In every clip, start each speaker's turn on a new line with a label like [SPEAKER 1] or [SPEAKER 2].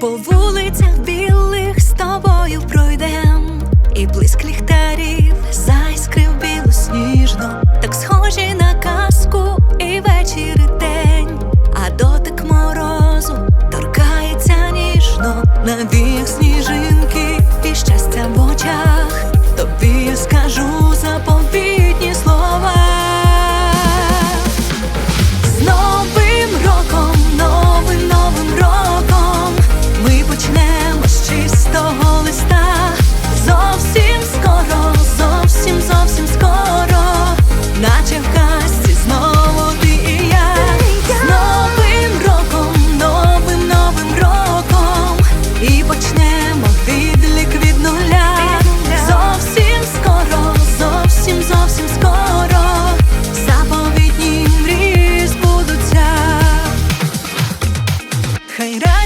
[SPEAKER 1] По вулицях білих з тобою пройдем, і блиск ліхтарів зайскрив білосніжно, так схожі на казку і вечір і день, а дотик морозу торкається ніжно, навіях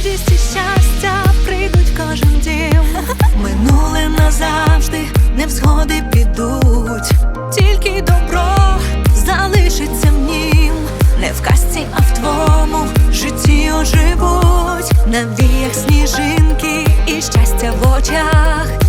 [SPEAKER 1] радість і щастя прийдуть кожен дім. Минуле назавжди, невзгоди підуть. Тільки добро залишиться в нім. Не в казці, а в твому житті оживуть. На віях сніжинки і щастя в очах.